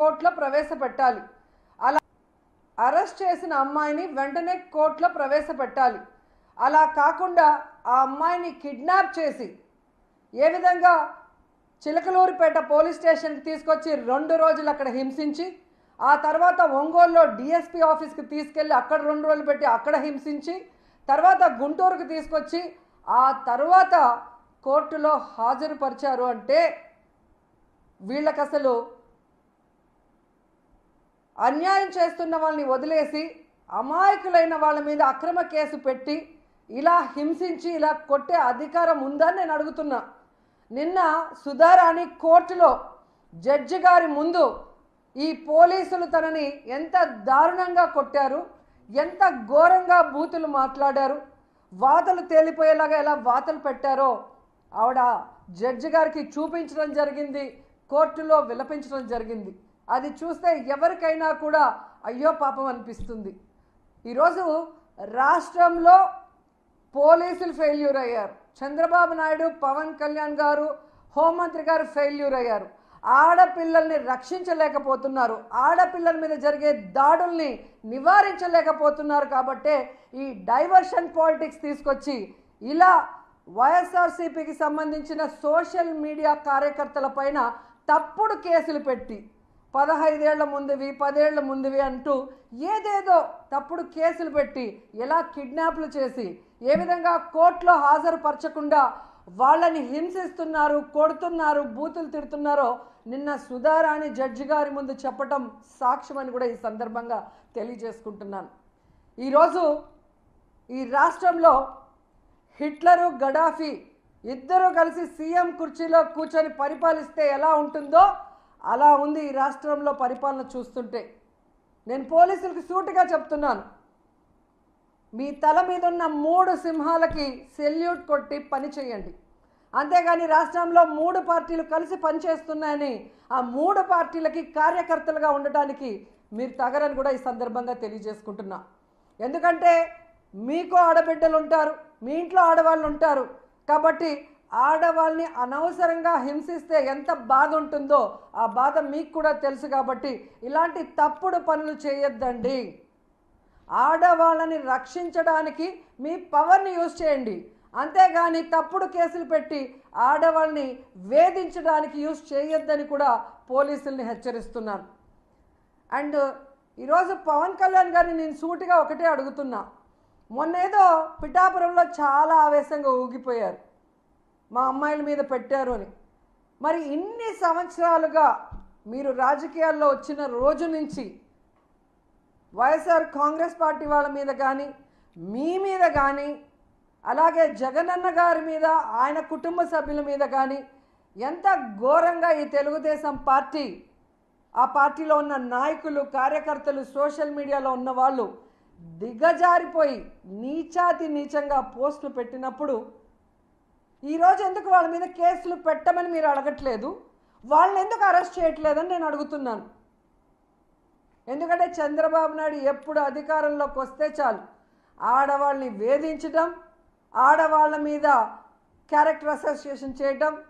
కోర్టులో ప్రవేశపెట్టాలి. అలా అరెస్ట్ చేసిన అమ్మాయిని వెంటనే కోర్టులో ప్రవేశపెట్టాలి. అలా కాకుండా ఆ అమ్మాయిని కిడ్నాప్ చేసి ఏ విధంగా చిలకలూరిపేట పోలీస్ స్టేషన్కి తీసుకొచ్చి రెండు రోజులు అక్కడ హింసించి ఆ తర్వాత ఒంగోలులో డిఎస్పీ ఆఫీస్కి తీసుకెళ్ళి అక్కడ రెండు రోజులు పెట్టి అక్కడ హింసించి తర్వాత గుంటూరుకు తీసుకొచ్చి ఆ తర్వాత కోర్టులో హాజరుపరిచారు అంటే వీళ్ళకసలు అన్యాయం చేస్తున్న వాళ్ళని వదిలేసి అమాయకులైన వాళ్ళ మీద అక్రమ కేసు పెట్టి ఇలా హింసించి ఇలా కొట్టే అధికారం ఉందని నేను అడుగుతున్నా. నిన్న సుధారాణి కోర్టులో జడ్జి గారి ముందు ఈ పోలీసులు తనని ఎంత దారుణంగా కొట్టారు ఎంత ఘోరంగా బూతులు మాట్లాడారు వాతలు తేలిపోయేలాగా ఎలా వాతలు పెట్టారో ఆవిడ జడ్జి గారికి చూపించడం జరిగింది కోర్టులో విలపించడం జరిగింది. అది చూస్తే ఎవరికైనా కూడా అయ్యో పాపం అనిపిస్తుంది. ఈరోజు రాష్ట్రంలో పోలీసులు ఫెయిల్యూర్ అయ్యారు. చంద్రబాబు నాయుడు పవన్ కళ్యాణ్ గారు హోంమంత్రి గారు ఫెయిల్యూర్ అయ్యారు. ఆడపిల్లల్ని రక్షించలేకపోతున్నారు. ఆడపిల్లల మీద జరిగే దాడుల్ని నివారించలేకపోతున్నారు కాబట్టే ఈ డైవర్షన్ పాలిటిక్స్ తీసుకొచ్చి ఇలా వైఎస్ఆర్సీపీకి సంబంధించిన సోషల్ మీడియా కార్యకర్తల పైన తప్పుడు కేసులు పెట్టి పదహైదేళ్ళ ముందువి పదేళ్ళ ముందువి అంటూ ఏదేదో తప్పుడు కేసులు పెట్టి ఎలా కిడ్నాప్లు చేసి ఏ విధంగా కోర్టులో హాజరుపరచకుండా వాళ్ళని హింసిస్తున్నారు కొడుతున్నారు బూతులు తిడుతున్నారో నిన్న సుధారాణి జడ్జి గారి ముందు చెప్పటం సాక్ష్యమని కూడా ఈ సందర్భంగా తెలియజేసుకుంటున్నాను. ఈరోజు ఈ రాష్ట్రంలో హిట్లరు గడాఫీ ఇద్దరూ కలిసి సీఎం కుర్చీలో కూర్చొని పరిపాలిస్తే ఎలా ఉంటుందో అలా ఉంది ఈ రాష్ట్రంలో పరిపాలన చూస్తుంటే. నేను పోలీసులకు సూటిగా చెప్తున్నాను. మీ తల మీద ఉన్న మూడు సింహాలకి సెల్యూట్ కొట్టి పని చేయండి. అంతేగాని రాష్ట్రంలో మూడు పార్టీలు కలిసి పనిచేస్తున్నాయని ఆ మూడు పార్టీలకి కార్యకర్తలుగా ఉండటానికి మీరు తగరని కూడా ఈ సందర్భంగా తెలియజేసుకుంటున్నా. ఎందుకంటే మీకు ఆడబిడ్డలు ఉంటారు మీ ఇంట్లో ఆడవాళ్ళు ఉంటారు కాబట్టి ఆడవాళ్ళని అనవసరంగా హింసిస్తే ఎంత బాధ ఉంటుందో ఆ బాధ మీకు కూడా తెలుసు కాబట్టి ఇలాంటి తప్పుడు పనులు చేయొద్దండి. ఆడవాళ్ళని రక్షించడానికి మీ పవర్ని యూజ్ చేయండి. అంతేగాని తప్పుడు కేసులు పెట్టి ఆడవాళ్ళని వేధించడానికి యూజ్ చేయొద్దని కూడా పోలీసుల్ని హెచ్చరిస్తున్నాను అండ్ ఈరోజు పవన్ కళ్యాణ్ గారిని నేను సూటిగా ఒకటే అడుగుతున్నా. మొన్నేదో పిఠాపురంలో చాలా ఆవేశంగా ఊగిపోయారు. మా అమ్మాయిల మీద పెట్టారు అని. మరి ఇన్ని సంవత్సరాలుగా మీరు రాజకీయాల్లో వచ్చిన రోజు నుంచి వైఎస్ఆర్ కాంగ్రెస్ పార్టీ వాళ్ళ మీద కానీ మీ మీద కానీ అలాగే జగనన్న గారి మీద ఆయన కుటుంబ సభ్యుల మీద కానీ ఎంత ఘోరంగా ఈ తెలుగుదేశం పార్టీ ఆ పార్టీలో ఉన్న నాయకులు కార్యకర్తలు సోషల్ మీడియాలో ఉన్న వాళ్ళు దిగజారిపోయి నీచాతి నీచంగా పోస్టులు పెట్టినప్పుడు ఈరోజు ఎందుకు వాళ్ళ మీద కేసులు పెట్టమని మీరు అడగట్లేదు? వాళ్ళని ఎందుకు అరెస్ట్ చేయట్లేదని నేను అడుగుతున్నాను. ఎందుకంటే చంద్రబాబు నాయుడు ఎప్పుడు అధికారంలోకి వస్తే చాలు. ఆడవాళ్ళని వేధించడం ఆడవాళ్ళ మీద క్యారెక్టర్ అసోసియేషన్ చేయటం